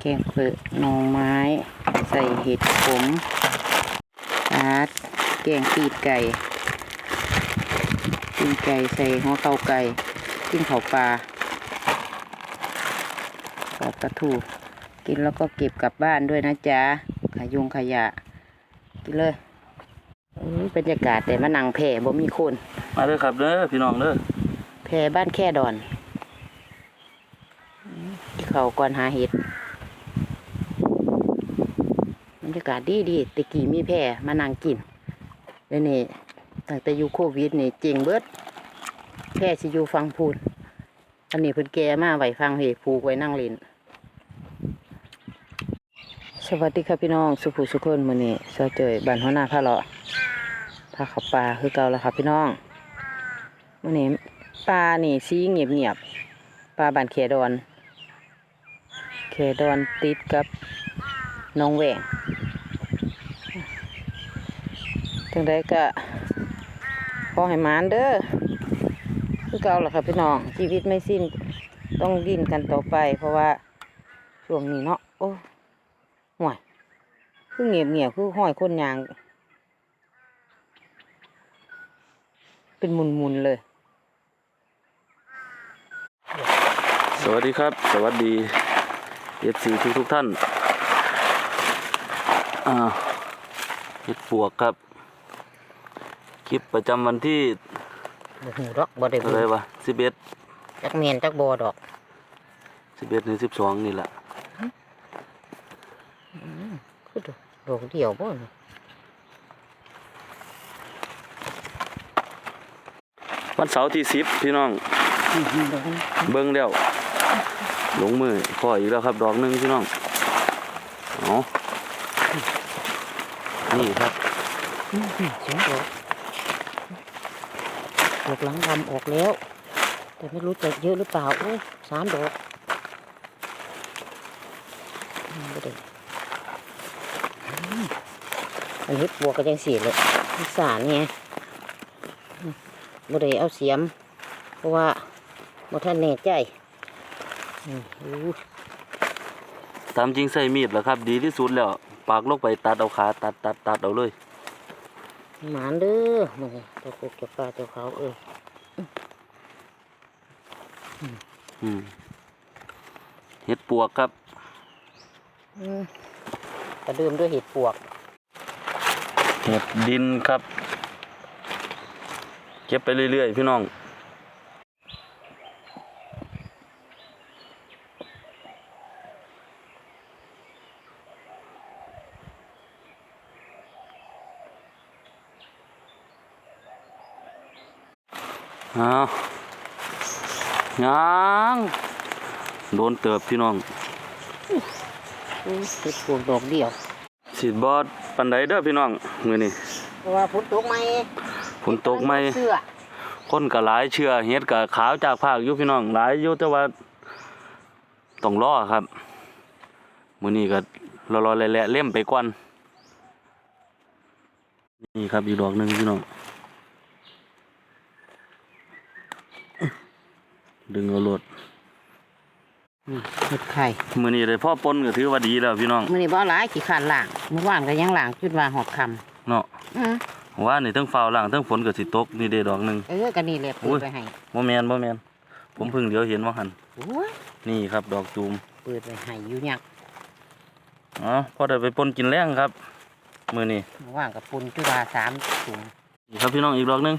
แกงเผือกหน่อไม้ ใส่เห็ดขมอาดแกงปีดไก่ปีดไก่ใส่หัวเข่าไก่กินเข่าวปลาปอดปลาทูกินแล้วก็เก็บกลับบ้านด้วยนะจ๊ะขายงขยะ กินเลยอุ้ยบรรยากาศแต่มานั่งแผ่บ่มีคนมาเด้อครับเด้อพี่น้องเด้อแผ่บ้านแค่ดอนอืมที่เขาก่อนหาเห็ดบ รรยากาศดีดีตะกี้มีแผ่มานั่งกินเดี๋ยวนี้ตั้งแต่อยู่โควิดนี่เจ๋งเบิดแพร่สิอยู่ฟังพูนอันนี้เพิ่นแก่มาไหวฟังเหผูกไว้นั่งเล่นสวัสดีครับพี่น้องสุภูสุคนมือนี้เสาเจยบ้านหัวหน้าพาเลาะพาขับปลาคือเก่าแล้วครับพี่น้องมือนี้ปลานี่สีเงียบเงียบปลาบ้านเขดอนเขดอนติดกับน้องแหวง จังไดก็ขอให้มานเด้อคือเก่าแหล้วครับพี่น้อง ชีวิตไม่สิ้นต้องดิ้นกันต่อไป เพราะว่าช่วงนี้เนาะโอ้ห่วยคือเงียบเงียบคือห้อยคนยาง เป็นมุนมุนๆเลย สวัสดีครับ สวัสดีเอฟซีทุกทุกท่านอ่าเห็ดปวกครับ คลิปประจำวันที่บ่หูดอกบ่ได้อะหูไรวะสิบเอ็ดจักเมียนจักบ่ดอกสิบเอ็ดถึงสิบสองนี่แหละคือดอกเดียวบ่นี่วันเสาร์ที่สิบพี่น้องอื้อหือดอกนี้เบิ้งแล้วลงมือพ่ออีกแล้วครับ ดอกหนึ่งพี่น้องเอานี่ครับอื้อหือสองดอก ดอกหลังดำออกแล้ว แต่ไม่รู้จะเยอะหรือเปล่าโอ้ยสามดอกอืมบ่ได้อันนี้ปวกก็ยังสีเลยสารไงอืมบ่ได้เอาเสียม เพราะว่าบ่ท่านแน่ใจตามจริงใส่มีดแหละครับ ดีที่สุดแล้ว ปากลงไปตัดเอาขาตัดตัดตัดเอาเลย หมานเด้อมึงเจ้ากุกเจ้าปลาเจ้าเขาเอ้ยอืมเห็ดปวกครับอืมกระเดิมด้วยเห็ดปวก เห็ดดินครับ เก็บไปเรื่อยๆ พี่น้อง เอา ยังโดนเติบพี่น้องอืมเห็ดปวกดอกเดียวสีดบอดปันไดเด้อพี่น้องมือนี่เพราะว่าฝนตกไหมฝนตกไหมเสื้อคนก็หลายเชื่อเฮ็ดก็ขาวจากภาคอยู่พี่น้องหลายอยู่แต่ว่าต้องรอครับมื้อนี้ก็รอๆแหละๆเล่มไปก่อนนี่ครับอีกดอกหนึงพี่น้อง ดึงเอารถนี่เห็ดไข่มื้อนี้ได้พ่อปนก็ถือว่าดีแล้วพี่น้องมื่อนี้บ่หลายขี้ขานล่างเมื่อวานก็ยังล่างขึ้นว่าหอดคเนาะำอืมว่านี่ทั้งฟ้าวล่างทั้งฝนก็สิตกนี่เด้ดอกหนึงเออก็นี่แหละอุ้เปิยดไปให้บ่แม่นบ่แม่นผมเพิ่งเดี๋ยวเห็นว่าหั่นโอ้ยนี่ครับดอกจูมเปิดไปให้อยู่ยักอ๋อพอได้ไปปนกินแรงครับ มื้อนี้เมื่อวานกับปุ่นจุฬาสามถุงนี่ครับพี่น้องอีกดอกหนึง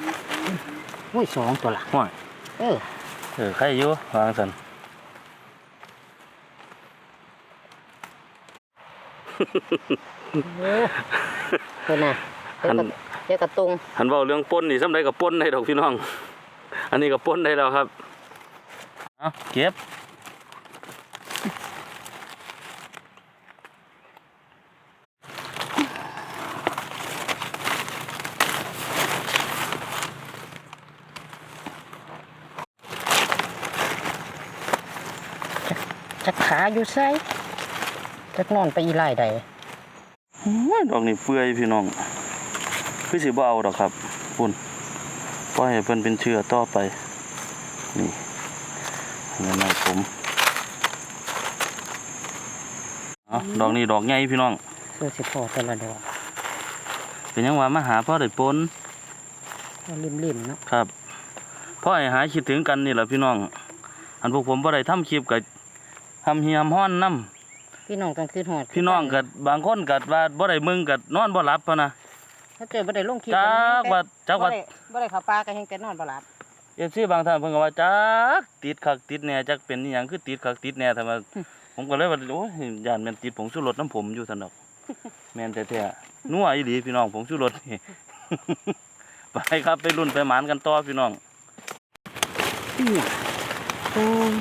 อืมลืมไปโอ้ยสองตัวละห้อยเออเออใครอยู่วางสันโอ้เพิ่นน่ะเจ้ากระเจ้ากระตุงหันเว้าเรื่องปนนี่สำใดกับปนได้ดอกพี่น้อง อันนี้กับปนได้แล้วครับ เอาเก็บ จักขาอยู่ไสจักนอนไปอีไล่ใดโอ้ยดอกนี่เปื่อยพี่น้องคือสิบ่เอาดอกครับปุ่นปล่อยให้เพิ่นเป็นเชื้อต่อไป นี่เงินในผมเอาดอกนี้ดอกใหญ่พี่น้องเสื้อสิพอแต่ละดอกเป็นหยังว่ามาหาพ่อได้ปนก็ริมๆเนาะครับพ่อให้หายคิดถึงกันนี่แหละพี่น้อง อันพวกผมบ่ได้ทำคลิปกับ ทำเฮียมฮ้อนน้พี่น้องต้องขึ้นหอดำพี่น้องกับบางคนกัว่าบ่ได้มึงกันอนบ่หลับพะนะถ้าเจอบ่ได้ลงคลิปจักว่าจักบ่ว่าได้บ่ได้เข้าป่าก็แฮงแต่นอนบ่หลับ เอฟซีบางท่านเพิ่นก็ว่าจักติดคักติดแหน่จักเป็นอีหยังคือติดคักติดแหน่แต่ว่าผมก็เลยว่าโอ้ยย่านแม่นติดผงชูรสน้ำผมอยู่ซั่นดอก แม่นแท้ๆนัวอีหลีพี่น้องผงชูรสนี่ ไปครับไปรุ่นไปหมานกันต่อพี่น้องเนี่ยโอ้ย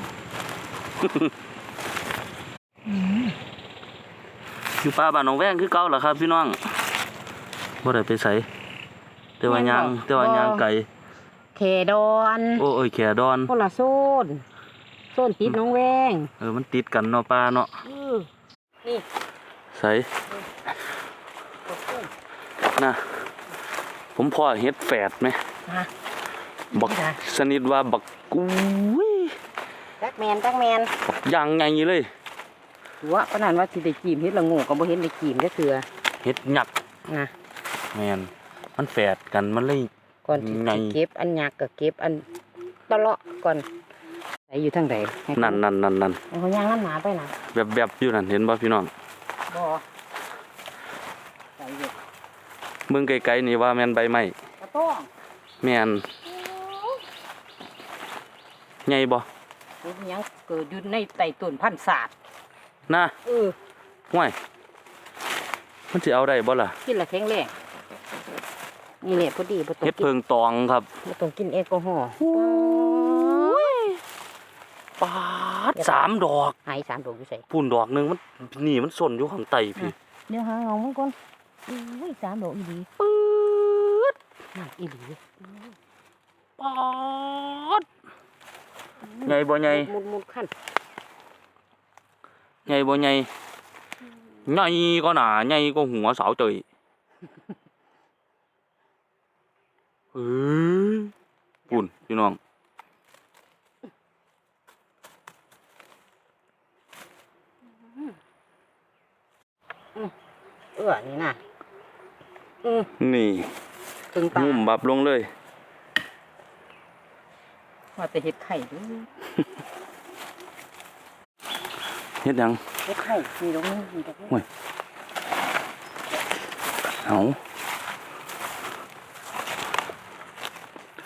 อยู่ป่าบ้านหนองแวงคือเก่าล่ะครับ พี่น้องบ่ได้ไปไสแต่ว่ายางแต่ว่ายางไก่เขดอนโอ้เอ้ยแขดอนคนละโซนโซนติดน้องแวงเออมันติดกันเนาะป่าเนาะเออนี่ไสนะผมพอเฮ็ดแฝดไหมฮะบักสนิทว่าบักกุ้ยแจ็คแมนแจ็คแมนบักยางไงเลย หัวปานนั้นว่าสิได้กีมเฮ็ดละโงูก็บ่เห็นได้กีมจักเทื่อเฮ็ดหยักนะแมนมันแฝดกันมันเลย ก่อนสิไง สิเก็บอันยักษ์ก็เก็บอันตะเลาะก่อนไหนอยู่ทางใดให้เขานั่นนั่นนั่นนั่นให้เขาย่างน้ำหนาไปนะแบบแบบอยู่นั่นเห็นบ่พี่น้องบ่ใส่อยู่เบิ่งไกลๆนี่ว่าแม่นใบไม้กระต้องแม่นใหญ่บ่มันยังเกิดอยู่ในไต่ต้นพันธุ์ศาสตร์ นะเออห่วย มันสิเอาได้บ่ล่ะกินละแข็งแรงนี่แหละพอดีบ่ต้องเฮ็ดกิเพินงตองครับบ่ต้องกินแอลกอฮอล์ปาดสามดอกหายสามดอกอยู่ใส่ปุ่นดอกหนึงมันนี่มันซ่อนอยู่ข้างใต้พี่เดี๋ยวหาเอามันก่อนอุ้ยสามดอกอีหลีปื๊ดน่ะอีหลีปาด ใหญ่บ่ใหญ่มุดมุดขั้น ใหญ่บ่ใหญ่ใหญ่ก็หนาใหญ่ก็หัวสาวเจยเฮ้ยปุ่นพี่น้องเออนี่น่ะอือนี่ตึงตางุ่มบับลงเลย ว่าแต่เห็ดไข่เด้วย เฮ็ดหยังเห็ดไข่มีตรงนี้มีตรงนี้โอ้ยเอา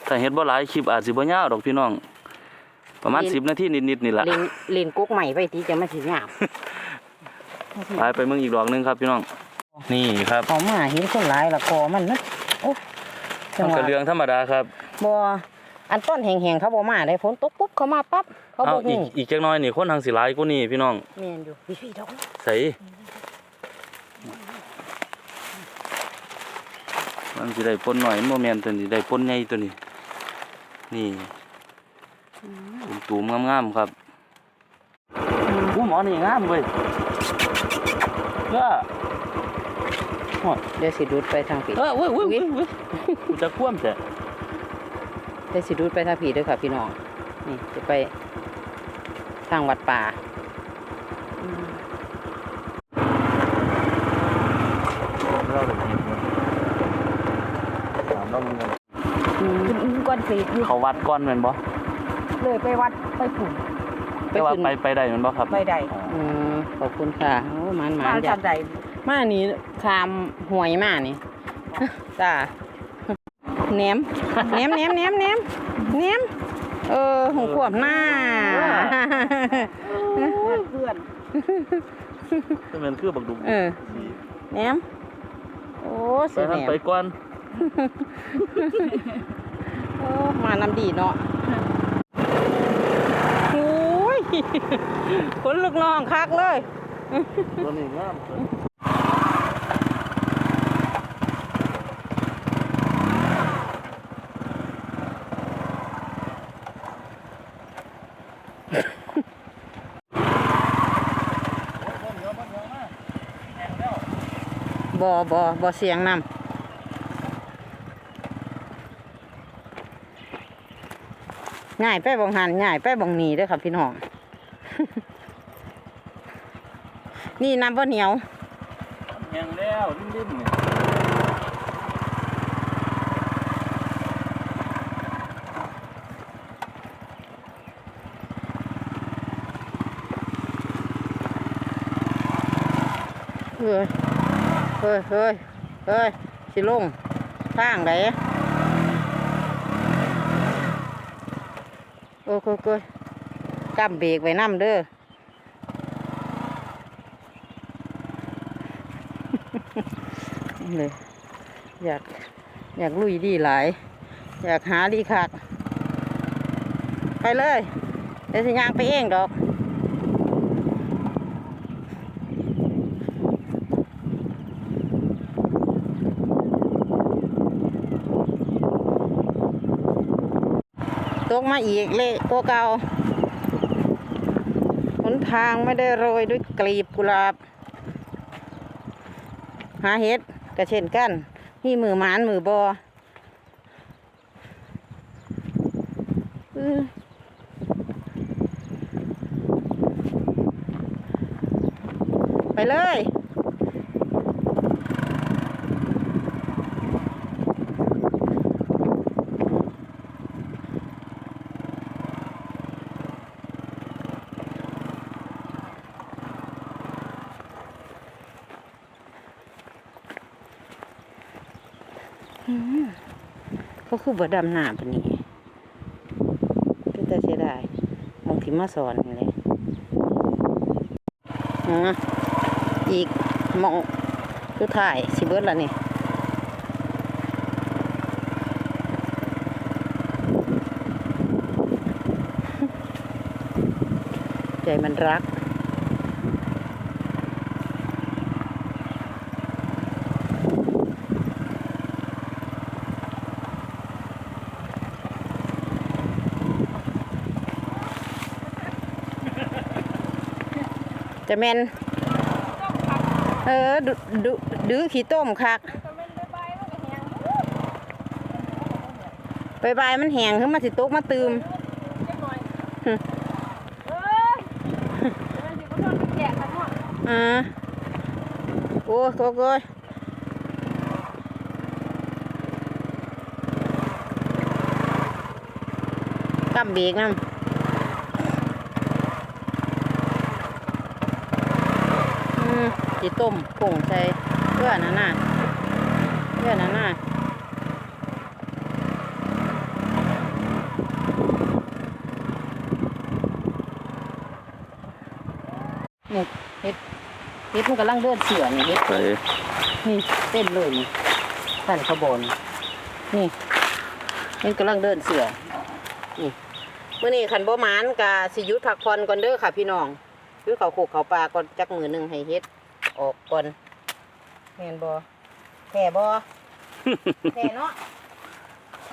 ถ้าเฮ็ดบ่หลายคลิปอาจสิบ่ยาวดอกพี่น้อง ประมาณ10นาทีนิดๆนี่ล่ะเลนเลนกุ๊กใหม่ไปทีจะมาถึงหยาบไปไปเมืองอีกดอกหนึงครับพี่น้อง นี่ครับพอมาเห็นคนหลายละกอมันนะโอ้จัมังนหวะก็เรื่องธรรมดาครับบ่ อันต้นแห้งๆเขาบ่มาได้ฝนตกปุ๊บเขามาปั๊บเขาเอาบ่อีฮู้กอีกจักหน้อยนี่คนทางสิหลายกว่านี้พี่น้องแม่นอยู่พี่ๆดอกนะใส่มันสิได้ปนหน่อยมันบ่แม่นตัวนี้ได้ปนใหญ่ตัวนี้ นี่ตูมๆงามๆครับผู้หมอนี่งามเว้ยเออเดี๋ยวสิดูดไปทางผีเออเว้ยเว้ยเว้ยเว้ยกูจะคว่ำแต่ เดี๋ยวสิดูดไปทางผีเด้อค่ะ พี่น้อง นี่จะไปทางวัดป่าอืมเราเลยกินถามเรามึงกันอืมก้อนสีอยู่เขาวัดก้อนแม่นบ่เลยไปวัดไปฝุ่นแต่ว่าไปไปได้แม่นบ่ครับไปได้อืมขอบคุณค่ะโอ้มันมันมาจ้ะจากใดมานี่คามหวยมานี่จ้า แหนมแหนมแหนมแหนมแหนมแหนมเออหูขวบหน้าเพื่อนแต่แม่นคือบักดุกเออแหนมโอ้ไปเสียแหทางนมไปก่อนโอ้มานำดีเนาะโอ้ยคนลูกน้องคักเลยตัวนี้งาม บอบอบอเสียงนำง่ายไปบองหันง่ายไปบองหนีด้วยค่ะพี่น้อง นี่น้ำบ่เหนียวแห้งแล้วริ่มๆเนี่ย เฮ้ย เฮ้ยเฮ้ยเฮ้ยสิลงทางไหนโอ้ยโอ้ยโอ้ยกำเบรกไว้น้ำเด้อเลยอยากอยากลุยดีหลาย อยากหาดีคัก ไปเลย เดี๋ยวสิยางไปเองดอก กมาอีกเละตัวเก่าหนทางไม่ได้โรยด้วยกลีบกุหลาบ หาเห็ดก็เช่นกันนี่มือหมานมือบอไปเลย ก็คือบ่ดำหนาปนนี้ก็แต่เสียดายมองที่มาสอนนี่เลยอีกหมองคือถ่ายสิเบิร์ดละนี่ใจมันรัก จะแมนเออดูดูดื้อขี้ต้มคักบายบมันแหงขึ้นมาสิตกมาตืมอ่าโอ้ยโอ้ยโอ้ยกำเบรกน้ำอื มจีต้มผงใส่เพื่อนั่นน่ะเพื่อนั่นน่ะนี่เฮ็ดเฮ็ดมันกำลังเดินเสือนี่เฮ็ดไปนี่เต้นเลยนี่ท่านขบวนนี่นี่กำลังเดินเสือนี่เมื่อนี้ขันบ่หมานกะสิหยุดพักผ่อนก่อนเด้อค่ะพี่น้องหยุดเขาโขกเขาปลาก่อนจักมือหนึ่งให้เฮ็ด ออกก่อนแม่นบ่แท่บ่แท่เนาะ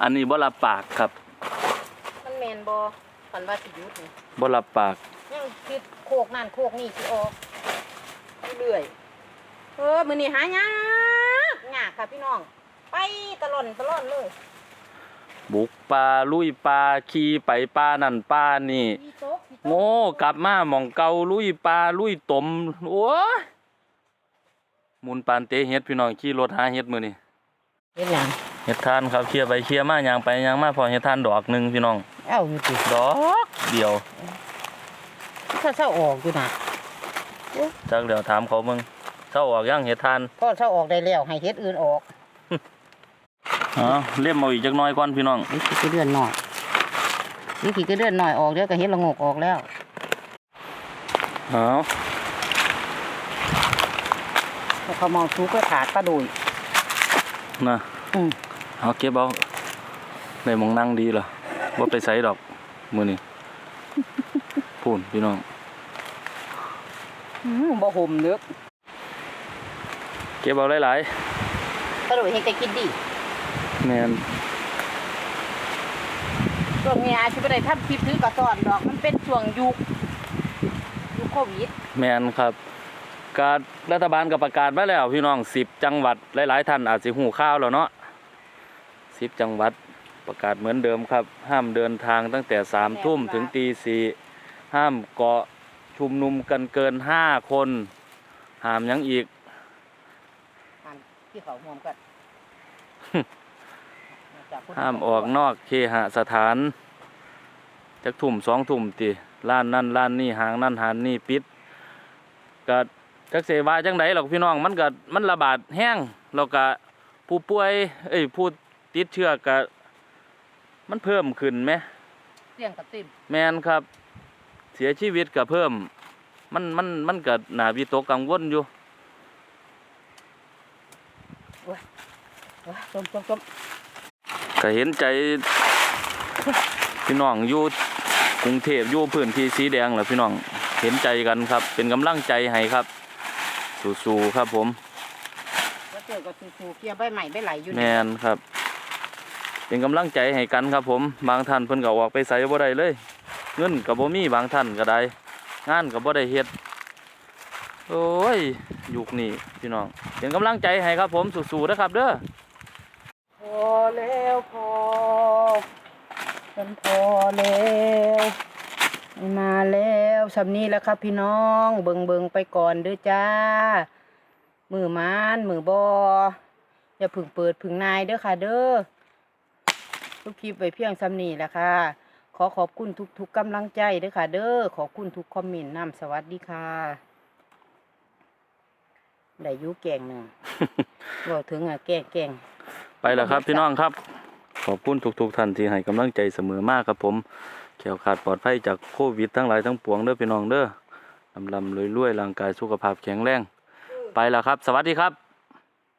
อันนี้บ่รับปากครับมันแม่นบ่ขันว่าสิหยุดนี่บ่รับปากยังคิดโคกนั่นโคกนี่สิออกเรื่อยๆเออมื้อนี้หายากยากค่ะพี่น้อง ไปตลอดตลอดเลย บุกป่าลุยป่าขี่ไปป่านั่นป่านี่พี่โต๊ะพี่โต๊ะโง่กลับมาหมองเก่าลุยป่าลุยตมโอ้ยห มุนปานเตะเฮ็ดพี่น้องขี่รถหาเฮ็ดมื้อนี้เฮ็ดหยังเฮ็ดทานครับเคลียร์ไปเคลียร์มายางไปยางมาพอเฮ็ดทานดอกหนึงพี่น้องเอ้าอยู่ติดอกเดียวถ้าเช้าออกอยู่นะจักเดี๋ยวถามเขาเบิ่งเช้าออกยังเฮ็ดทานพอเช้าออกได้แล้วให้เฮ็ดอื่นออกอ๋อเล่มเอาอีกจักหน้อยก่อนพี่น้องนี่ขี้กระเดือนหน่อยนี่ขี้กระเดือนหน่อยออกเดี๋ยวก็เฮ็ดละงกออกแล้วเอา แล้วเขามองชูก็ถาดปลาดุยนะอืมเอาเก็บเอาได้หมองนั่งดีเหรอบ่ไปไสดอกมื้อนี้พูนพี่น้องอืมบ่ห่มเด้อเก็บเอาหลายปลาดุยเฮ็ดแต่กินดีๆแม่นช่วงนี้อาจสิบ่ได้ทำคลิปถือกระสอนดอกมันเป็นช่วงยุคยุคโควิดแม่นครับ การรัฐบาลก็ประกาศไว้แล้วพี่น้อง10จังหวัดหลายๆท่านอาจสิหูข่าวแล้วเนาะ10จังหวัดประกาศเหมือนเดิมครับ ห้ามเดินทางตั้งแต่สามทุ่มถึงตีสี่ห้ามเกาะชุมนุมกันเกินห้าคนห้ามหยังอีกหันที่เขาห่วมกันห้ามออกนอกเคหสถานจักทุ่มสองทุ่มติร้านนั่นร้านนี่ห้างนั่นหานนี่ปิดก็ จักเสว่าจังไดหรอกพี่น้องมันก็มันระบาดแห้งแล้วก็ผู้ป่วยเอ้ยผู้ติดเชื้อก็มันเพิ่มขึ้นไหมเสียงกระติมแมนครับ เสียชีวิตก็เพิ่ม มันมันมันก็น่าวิตกกังวลอยู่ต้มต้มต้มก็เห็นใจพี่น้องอยู่กรุงเทพอยู่พื้นที่สีแดงแหละพี่น้องเห็นใจกันครับ เป็นกำลังใจให้ครับ สู้ๆครับผมแล้วเจอกับสูๆเกียร์ใบใหม่ใบไหลอยู่แมนครับ เป็นกำลังใจให้กันครับผม บางท่านเพิ่นก็ออกไปใส่บ่ได้เลย เงินก็บ่มีบางท่านก็ได้งานก็บ่ได้เฮ็ดโอ้ยยุคนี้พี่น้องเป็นกำลังใจให้ครับผมสู้ๆนะครับเด้อพอแล้วพอฉันพอแล้วไม่มาแล้วสำนี้แล้วครับพี่น้อง เบิงเบิงไปก่อนเด้อจ้า มือมานมือบออย่าผึ่งเปิดผึ่งนายเด้อค่ะ เด้อทุกคลิปไปเพียงสำนี้แหละค่ะ ขอขอบคุณทุกๆกำลังใจเด้อค่ะ เด้อขอบคุณทุกคอมเมนต์นำสวัสดีค่ะได้อยุแกงหนึ่งบอกถึงอะแกงแกงไปแล้วครับพี่น้องครับ ขอบคุณทุกๆท่านที่ให้กำลังใจเสมอมากครับผม แขวขาดปลอดภัยจากโควิดทั้งหลายทั้งปวงเด้อพี่น้องเด้อลำลำรวยรวยร่างกายสุขภาพแข็งแรง ไปแล้วครับ สวัสดีครับ